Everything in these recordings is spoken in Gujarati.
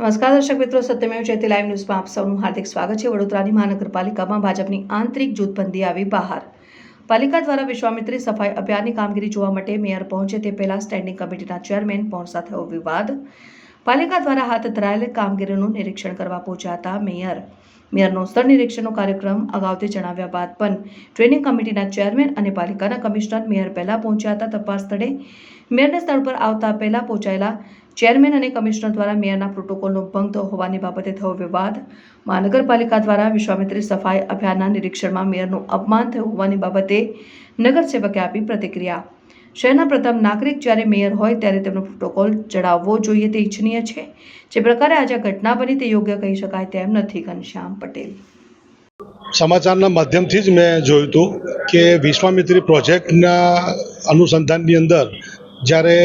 નમસ્કાર દર્શક મિત્રો, સત્યમેવ જયતે લાઈવ ન્યૂઝમાં આપ સૌનું હાર્દિક સ્વાગત છે. વડોદરાની મહાનગરપાલિકામાં ભાજપની આંતરિક જૂથબંધી આવી બહાર. પાલિકા દ્વારા વિશ્વામિત્રી સફાઈ અભિયાનની કામગીરી જોવા માટે મેયર પહોંચે તે પહેલા સ્ટેન્ડિંગ કમિટીના ચેરમેન પહોંચતા થયો વિવાદ. પાલિકા દ્વારા હાથ ધરાયેલ કામગીરીનું નિરીક્ષણ કરવા પહોંચ્યા હતા મેયર. મેયરનો સ્થળ નિરીક્ષણનો કાર્યક્રમ અગાઉથી જણાવ્યા બાદ પણ ટ્રેનિંગ કમિટીના ચેરમેન અને પાલિકાના કમિશનર મેયર પહેલા પહોંચ્યા હતા તપાસ સ્થળે મેયરને સ્થળ પર આવતા પહેલા પહોંચાયેલા ચેરમેન અને કમિશનર દ્વારા મેયરના પ્રોટોકોલનો ભંગ થયો હોવાની બાબતે થયો વિવાદ. મહાનગરપાલિકા દ્વારા વિશ્વામિત્રી સફાઈ અભિયાનના નિરીક્ષણમાં મેયરનું અપમાન થયું હોવાની બાબતે નગરસેવકે આપી પ્રતિક્રિયા. શહેરના પ્રથમ નાગરિક જ્યારે મેયર હોય ત્યારે તેમનો પ્રોટોકોલ જણાવવો જોઈએ તે ઇચ્છનીય છે. જે પ્રકારે આજે ઘટના બની તે યોગ્ય કહી શકાય તેમ નથી, ઘનશ્યામ પટેલ. સમાચારના માધ્યમથી જ મેં જોયું હતું કે વિશ્વામિત્રી પ્રોજેક્ટના અનુસંધાનની અંદર જ્યારે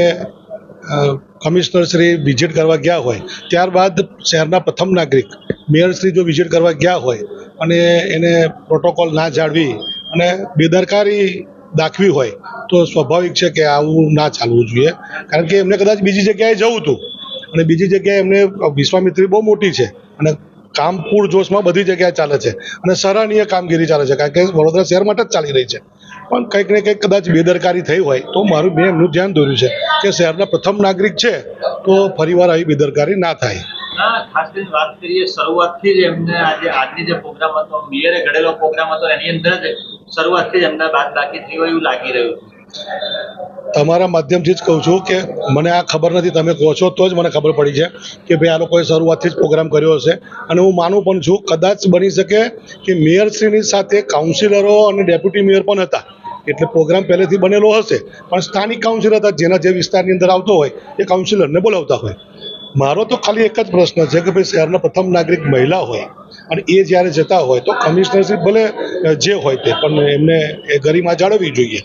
કમિશનર શ્રી વિઝિટ કરવા ગયા હોય, ત્યારબાદ શહેરના પ્રથમ નાગરિક, મેયર શ્રી જો વિઝિટ કરવા ગયા હોય અને એને પ્રોટોકોલ ના જાળવી અને બેદરકારી દાખવી હોય, તો સ્વાભાવિક છે કે આવું ના ચાલવું જોઈએ. કારણ કે એમને કદાચ બીજી જગ્યાએ જવું હતું. અને બીજી જગ્યાએ એમને વિશ્વામિત્રી બહુ મોટી છે. અને કામ પૂરજોશમાં બધી જગ્યાએ ચાલે છે. અને સરાહનીય કામગીરી ચાલે છે. કારણ કે વડોદરા શહેર માટે જ ચાલી રહી છે. પણ કંઈક ને કંઈક કદાચ બેદરકારી થઈ હોય, તો મારું, મેં એમનું ધ્યાન દોર્યું છે કે શહેરના પ્રથમ નાગરિક છે, તો ફરીવાર આવી બેદરકારી ના થાય. વાત કરીએ, શરૂઆતથી જ એમને આજે, આજની જે પ્રોગ્રામ હતો, મેયરે ઘડેલો પ્રોગ્રામ હતો, એની અંદર જ શરૂઆતથી જ બાદ બાકી થઈ એવું લાગી રહ્યું તમારા માધ્યમથી જ કહું છું કે મને આ ખબર નથી, તમે કહો છો તો જ મને ખબર પડી છે કે ભાઈ આ લોકોએ શરૂઆતથી જ પ્રોગ્રામ કર્યો હશે. અને હું માનું પણ છું, કદાચ બની શકે કે મેયરશ્રીની સાથે કાઉન્સિલરો અને ડેપ્યુટી મેયર પણ હતા. એટલે પ્રોગ્રામ પહેલેથી બનેલો હશે, પણ સ્થાનિક કાઉન્સિલર હતા, જેના જે વિસ્તારની અંદર આવતો હોય, એ કાઉન્સિલરને બોલાવતા હોય. મારો તો ખાલી એક જ પ્રશ્ન છે કે ભાઈ શહેરના પ્રથમ નાગરિક મહિલા હોય અને એ જ્યારે જતા હોય તો કમિશનરશ્રી ભલે જે હોય તે પણ એમને એ ગરિમા જાળવવી જોઈએ.